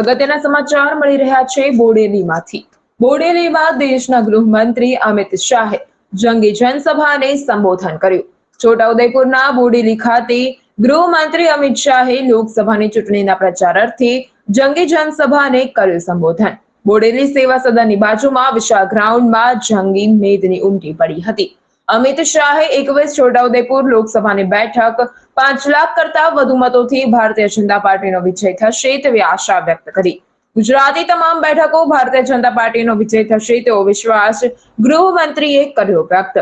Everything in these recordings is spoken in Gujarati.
અગત્યના સમાચાર મળી રહ્યા છે બોડેલીમાંથી. બોડેલીમાં દેશના ગૃહમંત્રી અમિત શાહે જંગી જનસભાને સંબોધન કર્યું. છોટાઉદેપુરના બોડેલી ખાતે ગૃહમંત્રી અમિત શાહે લોકસભાની ચૂંટણીના પ્રચાર અર્થે જંગી જનસભાને કર્યું સંબોધન. બોડેલી સેવા સદનની બાજુમાં વિશાળ ગ્રાઉન્ડમાં જંગી મેદની ઉમટી પડી હતી. અમિત શાહે એકવીસ છોટાઉદેપુર લોકસભાની બેઠક પાંચ લાખ કરતા વધુ મતોથી ભારતીય જનતા પાર્ટીનો વિજય થશે તેવી આશા વ્યક્ત કરી. ગુજરાતી તમામ બેઠકો ભારતીય જનતા પાર્ટીનો વિજય થશે તેવો વિશ્વાસ ગૃહમંત્રીએ કર્યો વ્યક્ત.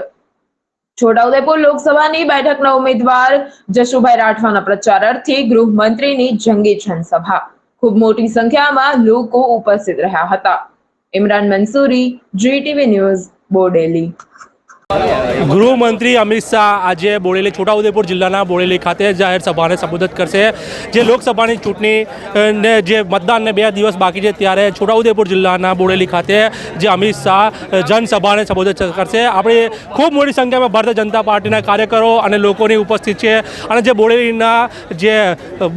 છોટાઉદેપુર લોકસભાની બેઠકના ઉમેદવાર જશુભાઈ રાઠવાના પ્રચાર અર્થે ગૃહમંત્રીની જંગી જનસભા. ખૂબ મોટી સંખ્યામાં લોકો ઉપસ્થિત રહ્યા હતા. Imran Mansuri, GTV news, Bodeli. ગૃહમંત્રી અમિત શાહ આજે બોડેલી છોટાઉદેપુર જિલ્લાના બોડેલી ખાતે જાહેર સભાને સંબોધિત કરશે. જે લોકસભાની ચૂંટણી અ, ને જે મતદાનને બે દિવસ બાકી છે ત્યારે છોટાઉદેપુર જિલ્લાના બોડેલી ખાતે જે અમિત શાહ જનસભાને સંબોધિત કરશે. આપણે ખૂબ મોટી સંખ્યામાં ભારતીય જનતા પાર્ટીના કાર્યકરો અને લોકોની ઉપસ્થિત છે. અને જે બોડેલીના જે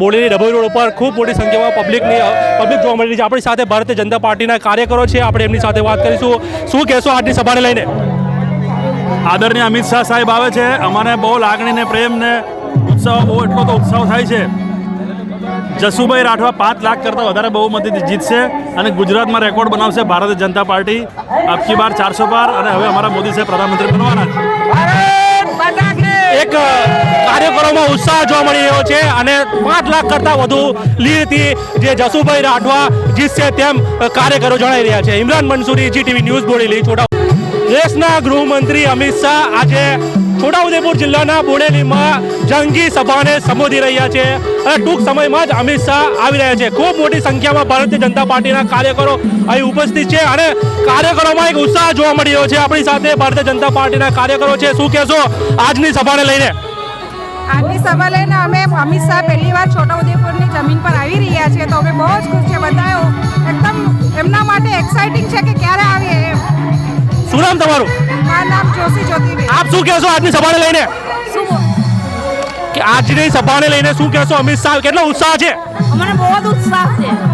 બોડેલી ડભોઈ રોડ ઉપર ખૂબ મોટી સંખ્યામાં પબ્લિકની પબ્લિક જોવા મળી છે. આપણી સાથે ભારતીય જનતા પાર્ટીના કાર્યકરો છે. આપણે એમની સાથે વાત કરીશું. શું કહેશો આજની સભાને લઈને? આદરણીય અમિત શાહ સાહેબ આવે છે. અમારે બહુ લાગણી ને પ્રેમ ને ઉત્સાહ, બહુ એટલો તો ઉત્સાહ થાય છે. જસુભાઈ રાઠવા પાંચ લાખ કરતાં વધારે બહુમતીથી જીતશે અને ગુજરાતમાં રેકોર્ડ બનાવશે ભારતીય જનતા પાર્ટી. આપકી બાર ચારસો પાર અને હવે અમારા મોદી સાહેબ પ્રધાનમંત્રી બનવાના છે. એક કાર્યકરોમાં ઉત્સાહ જોવા મળી રહ્યો છે અને પાંચ લાખ કરતાં વધુ લીડથી જે જસુભાઈ રાઠવા જીતશે તેમ કાર્યકરો જણાઈ રહ્યા છે. ઇમરાન મંસૂરી જીટીવી ન્યૂઝ બોડેલી, છોટા દેશના ગૃહમંત્રી અમિત શાહ આજે છોટાઉદેપુર જિલ્લાના બોડેલીમાં જંગી સભાને સંબોધી રહ્યા છે. અને ટૂંક સમયમાં જ અમિત શાહ આવી રહ્યા છે. ખૂબ મોટી સંખ્યામાં ભારતીય જનતા પાર્ટીના કાર્યકરો અહીં ઉપસ્થિત છે અને કાર્યકરોમાં એક ઉત્સાહ જોવા મળી રહ્યો છે. આપણી સાથે ભારતીય જનતા પાર્ટીના કાર્યકરો છે. શું કહેશો આજની સભાને લઈને? આજની સભા લઈને અમે અમિત શાહ પહેલી વાર છોટાઉદેપુરની જમીન પર આવી રહ્યા છીએ. તો અમે બહુ જ ખુશ છે. બધા એકદમ એમના માટે એક્સાઇટિંગ છે કે ક્યારે આવીએ? નામ તમારું? મારું નામ જોશી જ્યોતિબેન. આપ શું કહેશો આજની સભાને લઈને? કે આજની સભાને લઈને શું કહેશો? અમિત શાહ કેટલો ઉત્સાહ છે? અમને બહુ જ ઉત્સાહ છે.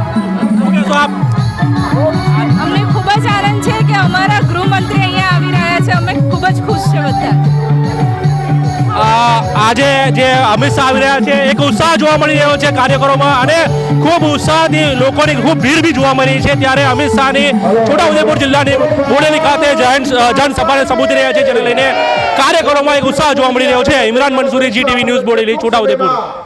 આજે જે અમિત શાહ આવી રહ્યા છે, એક ઉત્સાહ જોવા મળી રહ્યો છે કાર્યકરોમાં અને ખૂબ ઉત્સાહથી લોકોની ખૂબ ભીડ બી જોવા મળી છે ત્યારે અમિત શાહની છોટાઉદેપુર જિલ્લાની બોડેલી ખાતે જન જનસભાને સંબોધી રહ્યા છે, જેને લઈને કાર્યકરોમાં એક ઉત્સાહ જોવા મળી રહ્યો છે. Imran Mansuri GTV news Bodeli, Chhotaudepur.